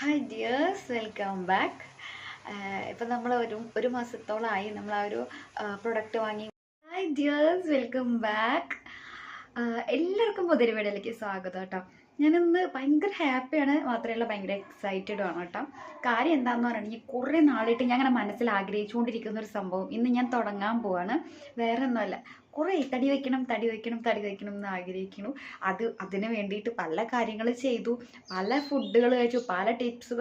Hi dears welcome back ഇപ്പം നമ്മൾ ഒരു ഒരു മാസത്തോളമായി നമ്മൾ ആ ഒരു പ്രൊഡക്റ്റ് വാങ്ങി. ഹായ് ഡിയേഴ്സ് വെൽക്കം ബാക്ക് എല്ലാവർക്കും പുതിയ വീഡിയോയിലേക്ക് സ്വാഗതം കേട്ടോ. ഞാനിന്ന് ഭയങ്കര ഹാപ്പിയാണ്. മാത്രമല്ല ഭയങ്കര എക്സൈറ്റഡും ആണ് കേട്ടോ. കാര്യം എന്താണെന്ന് പറയുകയാണെങ്കിൽ കുറേ നാളായിട്ട് ഞാൻ അങ്ങനെ മനസ്സിൽ ആഗ്രഹിച്ചുകൊണ്ടിരിക്കുന്ന ഒരു സംഭവം. ഇന്ന് ഞാൻ തുടങ്ങാൻ പോവാണ്. വേറെ ഒന്നുമല്ല കുറേ തടി വയ്ക്കണം തടി വയ്ക്കണം തടി വയ്ക്കണം എന്ന് ആഗ്രഹിക്കുന്നു. അത് അതിന് വേണ്ടിയിട്ട് പല കാര്യങ്ങൾ ചെയ്തു. പല ഫുഡുകൾ കഴിച്ചു. പല ടിപ്സ്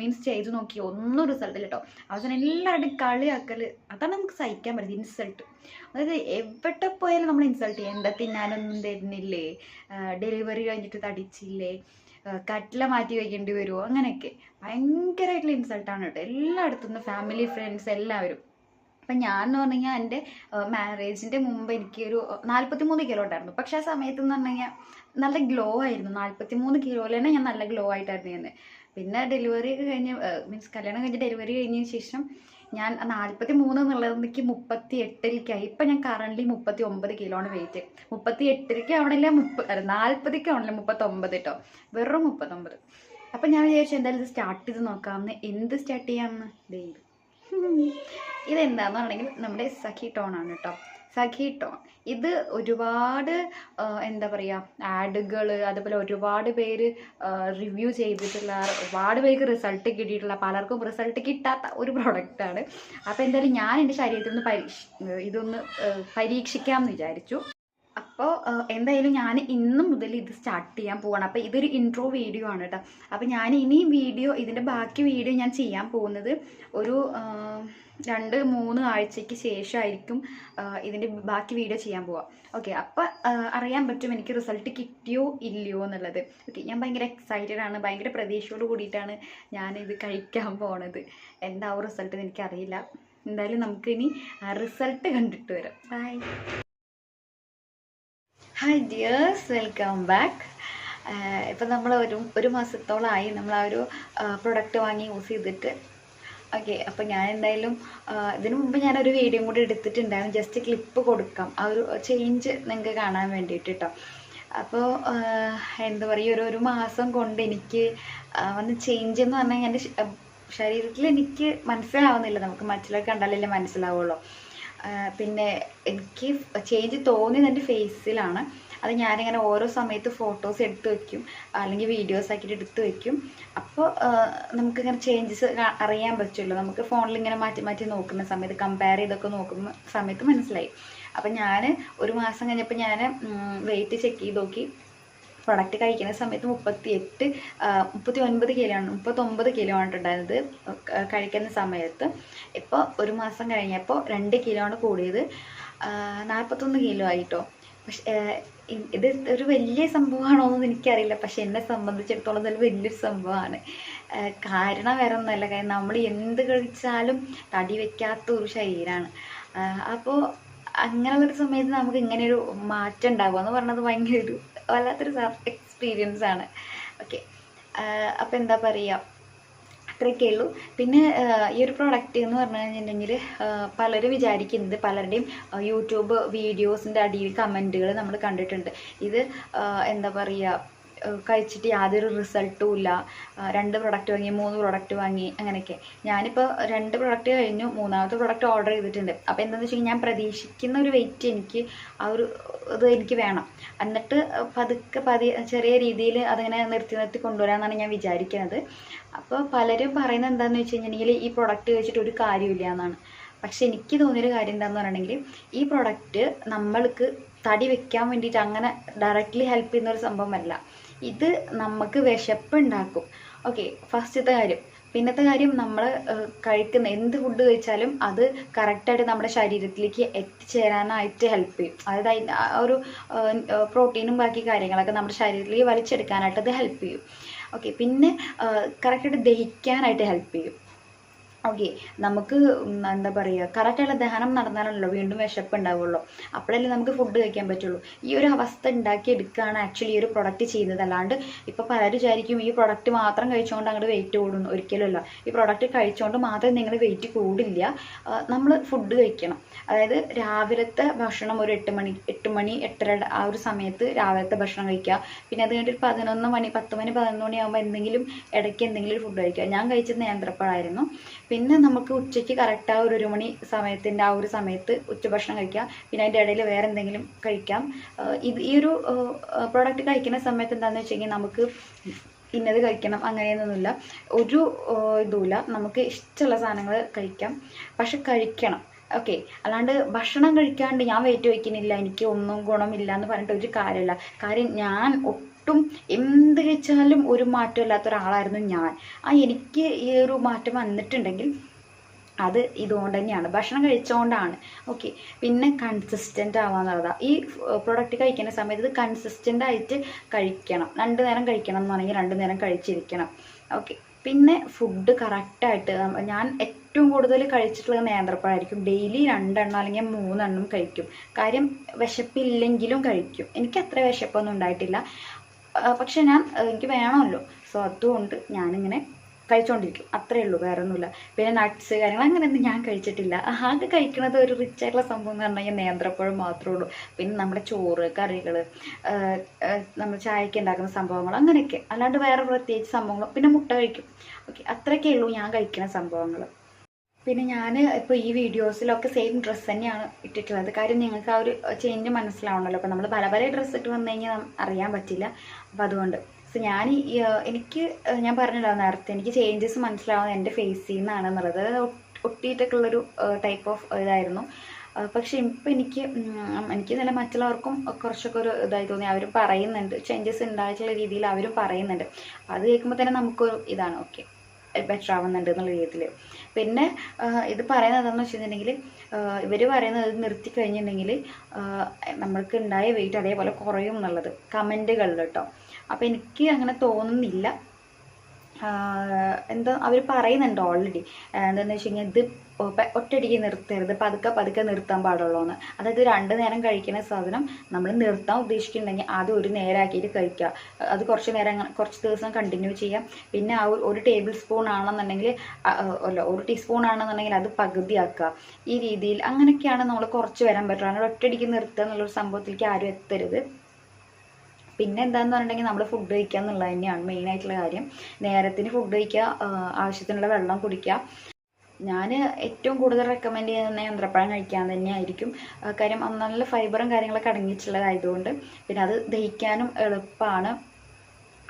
മീൻസ് ചെയ്തു നോക്കി. ഒന്നും റിസൾട്ട് ഇല്ല കേട്ടോ. അവസാനം എല്ലാവരുടെയും കളിയാക്കൽ അതാണ് നമുക്ക് സഹിക്കാൻ പറ്റുന്നത് ഇൻസൾട്ട് അതായത് എവിടെ പോയാലും നമ്മൾ ഇൻസൾട്ട് ചെയ്യും. എന്താ തിന്നാനൊന്നും തരുന്നില്ലേ? ഡെലിവറി കഴിഞ്ഞിട്ട് തടിച്ചില്ലേ? കട്ടില മാറ്റി വയ്ക്കേണ്ടി വരുമോ അങ്ങനെയൊക്കെ. ഭയങ്കരമായിട്ടുള്ള ഇൻസൾട്ടാണ് കേട്ടോ. ട്ടോ നിന്ന് ഫാമിലി ഫ്രണ്ട്സ് എല്ലാവരും. അപ്പം ഞാൻ എന്ന് പറഞ്ഞു കഴിഞ്ഞാൽ എന്റെ മാരേജിന്റെ മുമ്പ് എനിക്ക് ഒരു നാൽപ്പത്തി മൂന്ന് കിലോ ഉണ്ടായിരുന്നു. പക്ഷെ ആ സമയത്ത് എന്ന് പറഞ്ഞു കഴിഞ്ഞാൽ നല്ല ഗ്ലോ ആയിരുന്നു. നാൽപ്പത്തി മൂന്ന് കിലോയിൽ തന്നെ ഞാൻ നല്ല ഗ്ലോ ആയിട്ടായിരുന്നു ഞാൻ പിന്നെ ഡെലിവറി കഴിഞ്ഞ് മീൻസ് കല്യാണം കഴിഞ്ഞ് ഡെലിവറി കഴിഞ്ഞതിന് ശേഷം ഞാൻ നാൽപ്പത്തി മൂന്ന് എന്നുള്ളത് എനിക്ക് മുപ്പത്തി എട്ടിലേക്കായി ഇപ്പം ഞാൻ കറണ്ട്ലി മുപ്പത്തി ഒമ്പത് കിലോ ആണ് വെയിറ്റ് മുപ്പത്തി എട്ടിലേക്ക് ആവണില്ല മുപ്പ നാൽപ്പതിലേക്ക് ആവണില്ല മുപ്പത്തൊമ്പത് കേട്ടോ വെറും മുപ്പത്തൊമ്പത്. അപ്പം ഞാൻ വിചാരിച്ചു എന്തായാലും ഇത് സ്റ്റാർട്ട് ചെയ്ത് നോക്കാമെന്ന്. എന്ത് സ്റ്റാർട്ട് ചെയ്യാമെന്ന്? ദൈവം. ഇതെന്താന്ന് പറഞ്ഞെങ്കിൽ നമ്മുടെ സഖി ടോൺ ആണ് കേട്ടോ സഖി ടോൺ ഇത് ഒരുപാട് എന്താ പറയുക ആഡുകൾ അതുപോലെ ഒരുപാട് പേര് റിവ്യൂ ചെയ്തിട്ടുള്ള ഒരുപാട് പേർക്ക് റിസൾട്ട് കിട്ടിയിട്ടുള്ള പലർക്കും റിസൾട്ട് കിട്ടാത്ത ഒരു പ്രൊഡക്റ്റാണ് അപ്പോൾ എന്തായാലും ഞാൻ എന്റെ ശരീരത്തിൽ നിന്ന് പരീക്ഷ ഇതൊന്ന് പരീക്ഷിക്കാമെന്ന് വിചാരിച്ചു. അപ്പോൾ എന്തായാലും ഞാൻ ഇന്ന് മുതൽ ഇത് സ്റ്റാർട്ട് ചെയ്യാൻ പോവാണ്. അപ്പോൾ ഇതൊരു ഇൻട്രോ വീഡിയോ ആണ് കേട്ടോ അപ്പോൾ ഞാൻ ഇനി വീഡിയോ ഇതിന്റെ ബാക്കി വീഡിയോ ഞാൻ ചെയ്യാൻ പോകുന്നത് ഒരു രണ്ട് മൂന്ന് ആഴ്ചയ്ക്ക് ശേഷമായിരിക്കും ഇതിന്റെ ബാക്കി വീഡിയോ ചെയ്യാൻ പോവാം. ഓക്കെ അപ്പോൾ അറിയാൻ പറ്റും എനിക്ക് റിസൾട്ട് കിട്ടിയോ ഇല്ലയോ എന്നുള്ളത്. ഓക്കെ ഞാൻ ഭയങ്കര എക്സൈറ്റഡ് ആണ് ഭയങ്കര പ്രതീക്ഷയോട് കൂടിയിട്ടാണ് ഞാൻ ഇത് കഴിക്കാൻ പോണത്. എന്താവും റിസൾട്ട് എനിക്കറിയില്ല. എന്തായാലും നമുക്കിനി റിസൾട്ട് കണ്ടിട്ട് വരാം. Bye hi dears welcome back ഇപ്പം നമ്മൾ ഒരു ഒരു മാസത്തോളമായി നമ്മൾ ആ ഒരു പ്രൊഡക്റ്റ് വാങ്ങി യൂസ് ചെയ്തിട്ട്. ഓക്കെ അപ്പോൾ ഞാൻ എന്തായാലും ഇതിനു മുമ്പ് ഞാനൊരു വീഡിയോ കൂടി എടുത്തിട്ടുണ്ടായിരുന്നു. ജസ്റ്റ് ക്ലിപ്പ് കൊടുക്കാം. ആ ഒരു ചേഞ്ച് നിങ്ങൾക്ക് കാണാൻ വേണ്ടിയിട്ട് കേട്ടോ അപ്പോൾ എന്താ പറയുക ഒരു ഒരു മാസം കൊണ്ട് എനിക്ക് വന്ന് ചേഞ്ച് എന്ന് പറഞ്ഞാൽ എന്റെ ശരീരത്തിൽ എനിക്ക് മനസ്സിലാവുന്നില്ല. നമുക്ക് മറ്റുള്ളവർ കണ്ടാലല്ലേ മനസ്സിലാവുള്ളൂ. പിന്നെ എനിക്ക് ചേഞ്ച് തോന്നിയത് എന്റെ ഫേസിലാണ് അത് ഞാനിങ്ങനെ ഓരോ സമയത്ത് ഫോട്ടോസ് എടുത്ത് വയ്ക്കും അല്ലെങ്കിൽ വീഡിയോസ് ആക്കിയിട്ട് എടുത്ത് വയ്ക്കും അപ്പോൾ നമുക്കിങ്ങനെ ചേഞ്ചസ് അറിയാൻ പറ്റുമല്ലോ. നമുക്ക് ഫോണിൽ ഇങ്ങനെ മാറ്റി മാറ്റി നോക്കുന്ന സമയത്ത് കമ്പയർ ചെയ്തൊക്കെ നോക്കുന്ന സമയത്ത് മനസ്സിലായി. അപ്പം ഞാൻ ഒരു മാസം കഴിഞ്ഞപ്പോൾ ഞാൻ വെയിറ്റ് ചെക്ക് ചെയ്ത് നോക്കി. പ്രൊഡക്റ്റ് കഴിക്കുന്ന സമയത്ത് മുപ്പത്തി എട്ട് മുപ്പത്തി ഒൻപത് കിലോ ആണ് മുപ്പത്തൊമ്പത് കിലോ ആണ് ഉണ്ടായിരുന്നത് കഴിക്കുന്ന സമയത്ത്. ഇപ്പോൾ ഒരു മാസം കഴിഞ്ഞപ്പോൾ രണ്ട് കിലോ ആണ് കൂടിയത്. നാൽപ്പത്തൊന്ന് കിലോ ആയിട്ടോ. പക്ഷേ ഇത് ഒരു വലിയ സംഭവമാണോ എന്ന് എനിക്കറിയില്ല. പക്ഷെ എന്നെ സംബന്ധിച്ചിടത്തോളം നല്ല വലിയൊരു സംഭവമാണ്. കാരണം വേറെ ഒന്നുമല്ല. കാരണം നമ്മൾ എന്ത് കഴിച്ചാലും തടി വെക്കാത്ത ഒരു ശരീരമാണ് അപ്പോൾ അങ്ങനെയുള്ളൊരു സമയത്ത് നമുക്ക് ഇങ്ങനെ ഒരു മാറ്റം ഉണ്ടാവുക എന്ന് പറഞ്ഞത് ഭയങ്കര ഒരു വല്ലാത്തൊരു എക്സ്പീരിയൻസ് ആണ്. ഓക്കെ അപ്പോൾ എന്താ പറയുക അത്രയൊക്കെ ഉള്ളൂ. പിന്നെ ഈ ഒരു പ്രോഡക്റ്റ് എന്ന് പറഞ്ഞു കഴിഞ്ഞിട്ടുണ്ടെങ്കിൽ പലരും വിചാരിക്കുന്നത് പലരുടെയും യൂട്യൂബ് വീഡിയോസിന്റെ അടിയിൽ കമന്റുകൾ നമ്മൾ കണ്ടിട്ടുണ്ട്. ഇത് എന്താ പറയുക കഴിച്ചിട്ട് യാതൊരു റിസൾട്ടും ഇല്ല. രണ്ട് പ്രൊഡക്റ്റ് വാങ്ങി മൂന്ന് പ്രൊഡക്റ്റ് വാങ്ങി അങ്ങനെയൊക്കെ. ഞാനിപ്പോൾ രണ്ട് പ്രൊഡക്റ്റ് കഴിഞ്ഞു മൂന്നാമത്തെ പ്രൊഡക്റ്റ് ഓർഡർ ചെയ്തിട്ടുണ്ട്. അപ്പോൾ എന്താണെന്ന് വെച്ച് കഴിഞ്ഞാൽ ഞാൻ പ്രതീക്ഷിക്കുന്ന ഒരു വെയിറ്റ് എനിക്ക് ആ ഒരു ഇത് എനിക്ക് വേണം. എന്നിട്ട് പതുക്കെ പതി ചെറിയ രീതിയിൽ അതിങ്ങനെ നിർത്തി നിർത്തി കൊണ്ടുവരാമെന്നാണ് ഞാൻ വിചാരിക്കുന്നത് അപ്പോൾ പലരും പറയുന്നത് എന്താണെന്ന് വെച്ച് കഴിഞ്ഞിട്ടുണ്ടെങ്കിൽ ഈ പ്രൊഡക്റ്റ് കഴിച്ചിട്ട് ഒരു കാര്യമില്ല എന്നാണ്. പക്ഷെ എനിക്ക് തോന്നിയൊരു കാര്യം എന്താണെന്ന് പറഞ്ഞിട്ടുണ്ടെങ്കിൽ ഈ പ്രൊഡക്റ്റ് നമ്മൾക്ക് തടി വെക്കാൻ വേണ്ടിയിട്ട് അങ്ങനെ ഡയറക്റ്റ്ലി ഹെൽപ്പ് ചെയ്യുന്ന ഒരു സംഭവമല്ല. ഇത് നമുക്ക് വിശപ്പുണ്ടാക്കും. ഓക്കെ ഫസ്റ്റത്തെ കാര്യം. പിന്നത്തെ കാര്യം നമ്മൾ കഴിക്കുന്ന എന്ത് ഫുഡ് കഴിച്ചാലും അത് കറക്റ്റായിട്ട് നമ്മുടെ ശരീരത്തിലേക്ക് എത്തിച്ചേരാനായിട്ട് ഹെൽപ്പ് ചെയ്യും. അതായത് അതിന് ഒരു പ്രോട്ടീനും ബാക്കി കാര്യങ്ങളൊക്കെ നമ്മുടെ ശരീരത്തിലേക്ക് വലിച്ചെടുക്കാനായിട്ട് അത് ഹെൽപ്പ് ചെയ്യും. ഓക്കെ പിന്നെ കറക്റ്റായിട്ട് ദഹിക്കാനായിട്ട് ഹെൽപ്പ് ചെയ്യും. ഓക്കെ നമുക്ക് എന്താ പറയുക കറക്റ്റായുള്ള ദഹനം നടന്നാലല്ലോ വീണ്ടും വിശപ്പ് ഉണ്ടാവുള്ളൂ. അപ്പോഴല്ലേ നമുക്ക് ഫുഡ് കഴിക്കാൻ പറ്റുള്ളൂ. ഈ ഒരു അവസ്ഥ ഉണ്ടാക്കിയെടുക്കുകയാണ് ആക്ച്വലി ഈ ഒരു പ്രൊഡക്റ്റ് ചെയ്യുന്നത് അല്ലാണ്ട് ഇപ്പോൾ പലരും വിചാരിക്കും ഈ പ്രൊഡക്റ്റ് മാത്രം കഴിച്ചുകൊണ്ട് അങ്ങോട്ട് വെയിറ്റ് കൂടുന്നു ഒരിക്കലുമല്ല ഈ പ്രൊഡക്റ്റ് കഴിച്ചുകൊണ്ട് മാത്രം നിങ്ങൾ വെയിറ്റ് കൂടില്ല. നമ്മൾ ഫുഡ് കഴിക്കണം. അതായത് രാവിലത്തെ ഭക്ഷണം ഒരു എട്ട് മണി എട്ട് മണി എട്ടര ആ ഒരു സമയത്ത് രാവിലത്തെ ഭക്ഷണം കഴിക്കുക. പിന്നെ അത് കഴിഞ്ഞിട്ട് പതിനൊന്ന് മണി പത്ത് മണി പതിനൊന്ന് മണി ആകുമ്പോൾ എന്തെങ്കിലും ഇടയ്ക്ക് എന്തെങ്കിലും ഫുഡ് കഴിക്കുക. ഞാൻ കഴിച്ചത് നേന്ത്രപ്പഴമായിരുന്നു പിന്നെ നമുക്ക് ഉച്ചയ്ക്ക് കറക്റ്റ് ആ ഒരു ഒരു മണി സമയത്തിന്റെ ആ ഒരു സമയത്ത് ഉച്ചഭക്ഷണം കഴിക്കാം. പിന്നെ അതിന്റെ ഇടയിൽ വേറെ എന്തെങ്കിലും കഴിക്കാം. ഇത് ഈ ഒരു പ്രോഡക്റ്റ് കഴിക്കുന്ന സമയത്ത് എന്താണെന്ന് വെച്ച് കഴിഞ്ഞാൽ നമുക്ക് ഇന്നത് കഴിക്കണം അങ്ങനെയൊന്നുമില്ല. ഒരു ഇതുമില്ല. നമുക്ക് ഇഷ്ടമുള്ള സാധനങ്ങൾ കഴിക്കാം. പക്ഷെ കഴിക്കണം. ഓക്കെ അല്ലാണ്ട് ഭക്ഷണം കഴിക്കാണ്ട് ഞാൻ വെയിറ്റ് വയ്ക്കുന്നില്ല എനിക്ക് ഒന്നും ഗുണമില്ല എന്ന് പറഞ്ഞിട്ട് ഒരു കാര്യമില്ല കാര്യം ഞാൻ ഒട്ടും എന്ത് കഴിച്ചാലും ഒരു മാറ്റമില്ലാത്ത ഒരാളായിരുന്നു ഞാൻ. ആ എനിക്ക് ഈ ഒരു മാറ്റം വന്നിട്ടുണ്ടെങ്കിൽ അത് ഇതുകൊണ്ട് തന്നെയാണ്. ഭക്ഷണം കഴിച്ചുകൊണ്ടാണ് ഓക്കെ പിന്നെ കൺസിസ്റ്റന്റ് ആവാന്നുള്ളതാണ് ഈ പ്രൊഡക്റ്റ് കഴിക്കുന്ന സമയത്ത് ഇത് കൺസിസ്റ്റന്റ് ആയിട്ട് കഴിക്കണം. രണ്ട് നേരം കഴിക്കണം എന്നുണ്ടെങ്കിൽ രണ്ട് നേരം കഴിച്ചിരിക്കണം. ഓക്കെ പിന്നെ ഫുഡ് കറക്റ്റായിട്ട് ഞാൻ ഏറ്റവും കൂടുതൽ കഴിച്ചിട്ടുള്ളത് നേന്ത്രപ്പഴമായിരിക്കും ഡെയിലി രണ്ടെണ്ണം അല്ലെങ്കിൽ മൂന്നെണ്ണം കഴിക്കും. കാര്യം വിശപ്പില്ലെങ്കിലും കഴിക്കും. എനിക്ക് അത്ര വിശപ്പൊന്നും ഉണ്ടായിട്ടില്ല. പക്ഷെ ഞാൻ എനിക്ക് വേണമല്ലോ. സോ അതുകൊണ്ട് ഞാനിങ്ങനെ കഴിച്ചുകൊണ്ടിരിക്കും അത്രേ ഉള്ളൂ വേറെ ഒന്നുമില്ല പിന്നെ നട്ട്സ് കാര്യങ്ങൾ അങ്ങനെയൊന്നും ഞാൻ കഴിച്ചിട്ടില്ല. ആകെ കഴിക്കുന്നത് ഒരു റിച്ച് ആയിട്ടുള്ള സംഭവം എന്ന് പറഞ്ഞു കഴിഞ്ഞാൽ നേന്ത്രപ്പഴം മാത്രമേ ഉള്ളൂ. പിന്നെ നമ്മുടെ ചോറ് കറികൾ നമ്മൾ ചായക്ക് ഉണ്ടാക്കുന്ന സംഭവങ്ങൾ അങ്ങനെയൊക്കെ. അല്ലാണ്ട് വേറെ പ്രത്യേകിച്ച് സംഭവങ്ങൾ. പിന്നെ മുട്ട കഴിക്കും. ഓക്കെ അത്രയൊക്കെ ഉള്ളൂ ഞാൻ കഴിക്കുന്ന സംഭവങ്ങൾ. പിന്നെ ഞാൻ ഇപ്പോൾ ഈ വീഡിയോസിലൊക്കെ സെയിം ഡ്രസ്സ് തന്നെയാണ് ഇട്ടിട്ടുള്ളത്. കാര്യം നിങ്ങൾക്ക് ആ ഒരു ചേഞ്ച് മനസ്സിലാവണമല്ലോ അപ്പോൾ നമ്മൾ പല പല ഡ്രസ്സ് ഇട്ട് വന്നു കഴിഞ്ഞാൽ അറിയാൻ പറ്റില്ല. അപ്പോൾ അതുകൊണ്ട് സോ ഞാൻ എനിക്ക് ഞാൻ പറഞ്ഞല്ലോ നേരത്തെ എനിക്ക് ചേഞ്ചസ് മനസ്സിലാവുന്നത് എന്റെ ഫേസിൽ നിന്നാണെന്നുള്ളത് ഒട്ടിയിട്ടൊക്കെയുള്ളൊരു ടൈപ്പ് ഓഫ് ഇതായിരുന്നു. പക്ഷെ ഇപ്പം എനിക്ക് എനിക്ക് നല്ല മറ്റുള്ളവർക്കും കുറച്ചൊക്കെ ഒരു ഇതായി തോന്നി. അവരും പറയുന്നുണ്ട്. ചേഞ്ചസ് ഉണ്ടായിട്ടുള്ള രീതിയിൽ അവരും പറയുന്നുണ്ട്. അത് കേൾക്കുമ്പോൾ തന്നെ നമുക്കൊരു ഇതാണ്. ഓക്കെ ബെറ്റർ ആവുന്നുണ്ട് എന്നുള്ള രീതിയിൽ പിന്നെ ഇത് പറയുന്നത് എന്താണെന്ന് വെച്ചിട്ടുണ്ടെങ്കിൽ ഇവർ പറയുന്നത് ഇത് നിർത്തി കഴിഞ്ഞിട്ടുണ്ടെങ്കിൽ നമ്മൾക്ക് ഉണ്ടായ വെയിറ്റ് അതേപോലെ കുറയും എന്നുള്ളത്. കമന്റുകളിൽ കേട്ടോ അപ്പോൾ എനിക്ക് അങ്ങനെ തോന്നുന്നില്ല. എന്താ അവർ പറയുന്നുണ്ട് ഓൾറെഡി എന്താണെന്ന് വെച്ച് കഴിഞ്ഞാൽ ഇത് ഒറ്റയടിക്ക് നിർത്തരുത്. പതുക്കെ പതുക്കെ നിർത്താൻ പാടുള്ളൂ എന്ന് അതായത് രണ്ട് നേരം കഴിക്കുന്ന സാധനം നമ്മൾ നിർത്താൻ ഉദ്ദേശിക്കുന്നുണ്ടെങ്കിൽ ആദ്യം ഒരു നേരമാക്കിയിട്ട് കഴിക്കുക. അത് കുറച്ച് നേരം കുറച്ച് ദിവസം കണ്ടിന്യൂ ചെയ്യാം. പിന്നെ ആ ഒരു- ടേബിൾ സ്പൂൺ ആണെന്നുണ്ടെങ്കിൽ അല്ല ഒരു ടീസ്പൂൺ ആണെന്നുണ്ടെങ്കിൽ അത് പകുതിയാക്കുക. ഈ രീതിയിൽ അങ്ങനെയൊക്കെയാണ് നമ്മൾ കുറച്ച് വരാൻ പറ്റുള്ളൂ. അങ്ങനെ ഒറ്റയടിക്ക് നിർത്തുക എന്നുള്ളൊരു സംഭവത്തിലേക്ക് ആരും എത്തരുത്. പിന്നെ എന്താന്ന് പറഞ്ഞിട്ടുണ്ടെങ്കിൽ നമ്മൾ ഫുഡ് കഴിക്കുക എന്നുള്ളത് തന്നെയാണ് മെയിൻ ആയിട്ടുള്ള കാര്യം. നേരത്തിന് ഫുഡ് കഴിക്കുക ആവശ്യത്തിനുള്ള വെള്ളം കുടിക്കുക. ഞാൻ ഏറ്റവും കൂടുതൽ റെക്കമെൻഡ് ചെയ്യുന്ന യന്ത്രപ്പഴം കഴിക്കാൻ തന്നെയായിരിക്കും. കാര്യം നല്ല ഫൈബറും കാര്യങ്ങളൊക്കെ അടങ്ങിയിട്ടുള്ളതായതുകൊണ്ട് പിന്നെ അത് ദഹിക്കാനും എളുപ്പമാണ്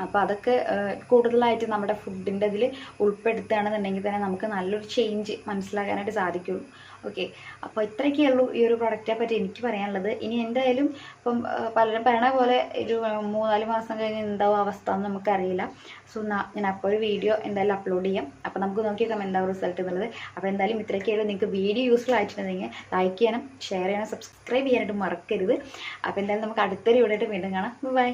അപ്പോൾ അതൊക്കെ കൂടുതലായിട്ട് നമ്മുടെ ഫുഡിന്റെ ഇതിൽ ഉൾപ്പെടുത്തുകയാണെന്നുണ്ടെങ്കിൽ തന്നെ നമുക്ക് നല്ലൊരു ചേഞ്ച് മനസ്സിലാക്കാനായിട്ട് സാധിക്കുള്ളൂ. ഓക്കെ അപ്പോൾ ഇത്രയൊക്കെ ഉള്ളൂ ഈ ഒരു പ്രൊഡക്റ്റിനെ പറ്റി എനിക്ക് പറയാനുള്ളത്. ഇനി എന്തായാലും ഇപ്പം പലരും പറയണ പോലെ ഒരു മൂന്നാൽ മാസം കഴിഞ്ഞ് എന്താവും അവസ്ഥ എന്ന് നമുക്കറിയില്ല. സോ ഞാൻ അപ്പോൾ ഒരു വീഡിയോ എന്തായാലും അപ്ലോഡ് ചെയ്യാം. അപ്പോൾ നമുക്ക് നോക്കിയേക്കാം എന്താവും റിസൾട്ട് എന്നുള്ളത്. അപ്പോൾ എന്തായാലും ഇത്രയൊക്കെ ഉള്ളൂ. നിങ്ങൾക്ക് വീഡിയോ യൂസ്ഫുൾ ആയിട്ടുണ്ടെങ്കിൽ ലൈക്ക് ചെയ്യണം ഷെയർ ചെയ്യണം സബ്സ്ക്രൈബ് ചെയ്യാനായിട്ട് മറക്കരുത്. അപ്പോൾ എന്തായാലും നമുക്ക് അടുത്തൊരു വീഡിയോ വീണ്ടും കാണാം. ബൈ